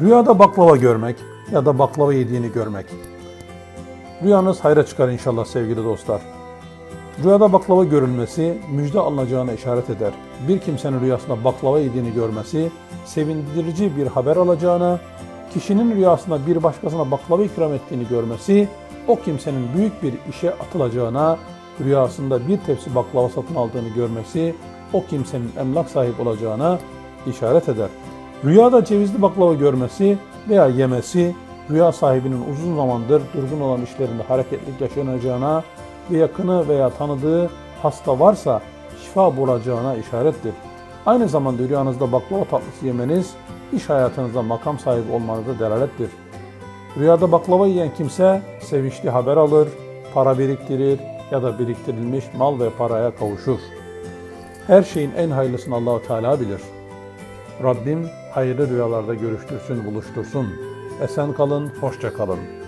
Rüyada baklava görmek ya da baklava yediğini görmek. Rüyanız hayra çıkar inşallah sevgili dostlar. Rüyada baklava görülmesi müjde alınacağına işaret eder. Bir kimsenin rüyasında baklava yediğini görmesi sevindirici bir haber alacağına, kişinin rüyasında bir başkasına baklava ikram ettiğini görmesi o kimsenin büyük bir işe atılacağına, rüyasında bir tepsi baklava satın aldığını görmesi o kimsenin emlak sahibi olacağına işaret eder. Rüyada cevizli baklava görmesi veya yemesi rüya sahibinin uzun zamandır durgun olan işlerinde hareketlilik yaşanacağına ve yakını veya tanıdığı hasta varsa şifa bulacağına işarettir. Aynı zamanda rüyanızda baklava tatlısı yemeniz iş hayatınızda makam sahibi olmanıza delalettir. Rüyada baklava yiyen kimse sevinçli haber alır, para biriktirir ya da biriktirilmiş mal ve paraya kavuşur. Her şeyin en hayırlısını Allahu Teala bilir. Rabbim hayırlı rüyalarda görüştürsün, buluştursun. Esen kalın, hoşça kalın.